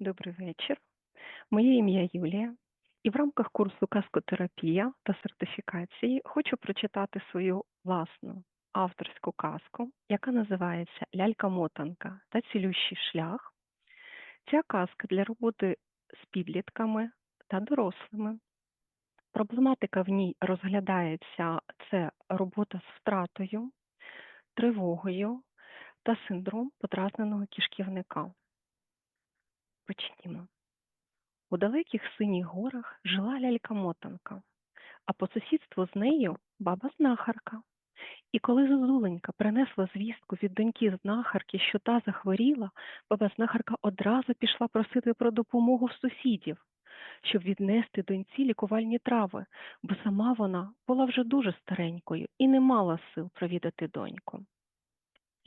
Добрий вечір. Моє ім'я Юлія, і в рамках курсу казкотерапія та сертифікації хочу прочитати свою власну авторську казку, яка називається Лялька-мотанка та цілющий шлях. Ця казка для роботи з підлітками та дорослими. Проблематика в ній розглядається це робота з втратою, тривогою та синдром подразненого кишківника. Почнімо. У далеких синіх горах жила лялька-мотанка, а по сусідству з нею баба знахарка. І коли Зозуленька принесла звістку від доньки знахарки, що та захворіла, баба знахарка одразу пішла просити про допомогу в сусідів, щоб віднести доньці лікувальні трави, бо сама вона була вже дуже старенькою і не мала сил провідати доньку.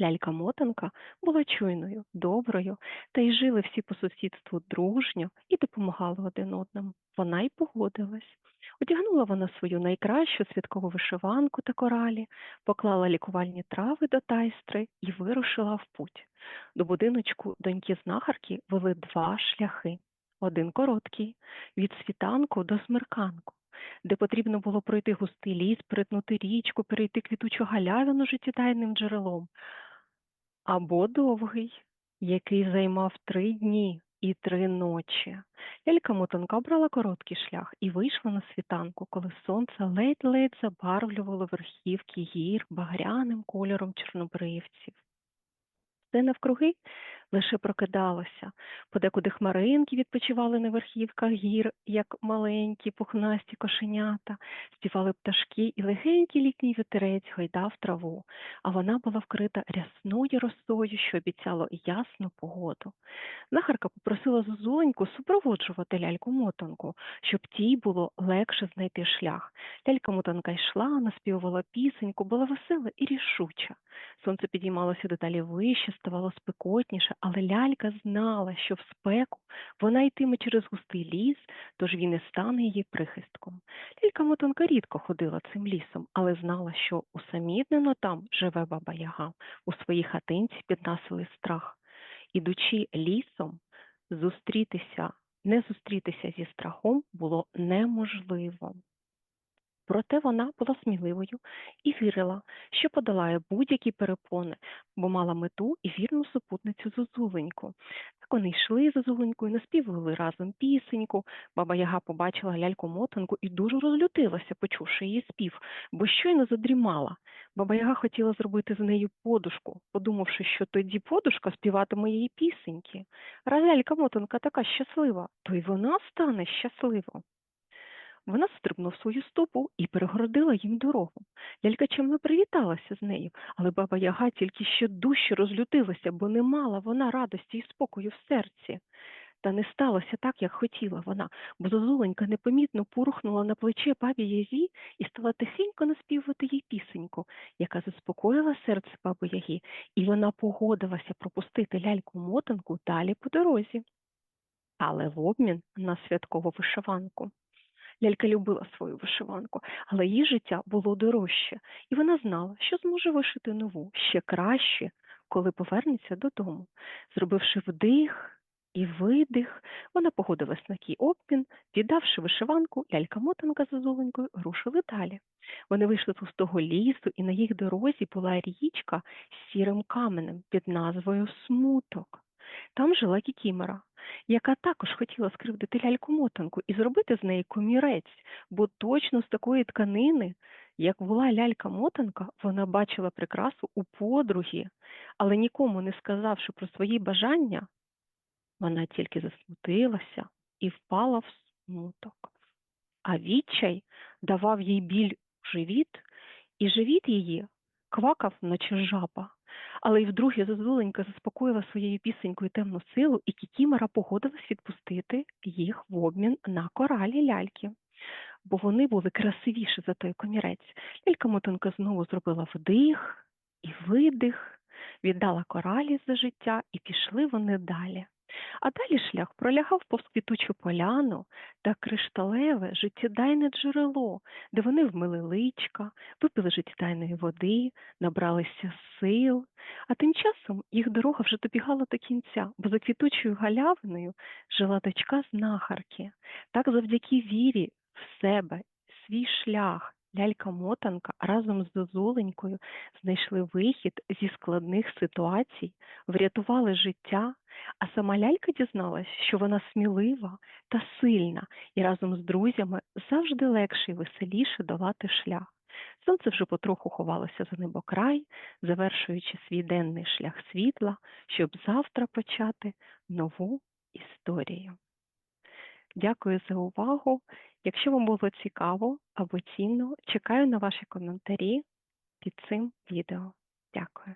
Лялька-мотанка була чуйною, доброю, та й жили всі по сусідству дружньо і допомагали один одному. Вона й погодилась. Одягнула вона свою найкращу святкову вишиванку та коралі, поклала лікувальні трави до тайстри і вирушила в путь. До будиночку доньки знахарки вели два шляхи. Один короткий від світанку до смерканку, де потрібно було пройти густий ліс, перетнути річку, перейти квітучу галявину життєдайним джерелом, або довгий, який займав три дні і три ночі. Лялька мотанка обрала короткий шлях і вийшла на світанку, коли сонце ледь-ледь забарвлювало верхівки гір багряним кольором чорнобривців. Все навкруги лише прокидалося, подекуди хмаринки відпочивали на верхівках гір, як маленькі пухнасті кошенята, співали пташки, і легенький літній вітерець гойдав траву, а вона була вкрита рясною росою, що обіцяло ясну погоду. Знахарка попросила Зозуленьку супроводжувати ляльку-мотанку, щоб тій було легше знайти шлях. Лялька-мотанка йшла, наспівувала пісеньку, була весела і рішуча. Сонце підіймалося дедалі вище, ставало спекотніше, але лялька знала, що в спеку вона йтиме через густий ліс, тож він і стане її прихистком. Лялька мотанка рідко ходила цим лісом, але знала, що усамітнено там живе баба Яга, у своїй хатинці під страх. Ідучи лісом, зустрітися, не зустрітися зі страхом було неможливо. Проте вона була сміливою і вірила, що подолає будь-які перепони, бо мала мету і вірну супутницю Зозуленьку. Так вони йшли за Зозуленькою, наспівували разом пісеньку. Баба Яга побачила ляльку мотанку і дуже розлютилася, почувши її спів, бо щойно задрімала. Баба Яга хотіла зробити з нею подушку, подумавши, що тоді подушка співатиме її пісеньки. Раз лялька мотанка така щаслива, то й вона стане щасливою. Вона стрибнула в свою стопу і перегородила їм дорогу. Лялька чимно привіталася з нею, але баба Яга тільки ще дужче розлютилася, бо не мала вона радості і спокою в серці. Та не сталося так, як хотіла вона, бо зозуленька непомітно порухнула на плече бабі Язі і стала тихенько наспівувати їй пісеньку, яка заспокоїла серце баби Яги, і вона погодилася пропустити ляльку-мотанку далі по дорозі. Але в обмін на святкову вишиванку. Лялька любила свою вишиванку, але її життя було дорожче, і вона знала, що зможе вишити нову ще краще, коли повернеться додому. Зробивши вдих і видих, вона погодилась на кій обмін, віддавши вишиванку, лялька-мотанка з Зозуленькою рушили далі. Вони вийшли з густого лісу, і на їх дорозі була річка з сірим каменем під назвою Смуток. Там жила Кікімора, яка також хотіла скривдити ляльку-мотанку і зробити з неї комірець, бо точно з такої тканини, як була лялька-мотанка, вона бачила прикрасу у подруги, але нікому не сказавши про свої бажання, вона тільки засмутилася і впала в смуток. А відчай давав їй біль у живіт, і живіт її квакав, наче жаба. Але й вдруге зазуленька заспокоїла своєю пісенькою темну силу, і Кікімера погодилась відпустити їх в обмін на коралі ляльки, бо вони були красивіші за той комірець. Лялька мотанка знову зробила вдих і видих, віддала коралі за життя, і пішли вони далі. А далі шлях пролягав повз квітучу поляну та кришталеве життєдайне джерело, де вони вмили личка, випили життєдайної води, набралися сил. А тим часом їх дорога вже добігала до кінця, бо за квітучою галявиною жила дочка знахарки. Так завдяки вірі в себе, свій шлях. Лялька-мотанка разом з Зозуленькою знайшли вихід зі складних ситуацій, врятували життя, а сама лялька дізналась, що вона смілива та сильна, і разом з друзями завжди легше і веселіше долати шлях. Сонце вже потроху ховалося за небокрай, завершуючи свій денний шлях світла, щоб завтра почати нову історію. Дякую за увагу. Якщо вам було цікаво або цінно, чекаю на ваші коментарі під цим відео. Дякую.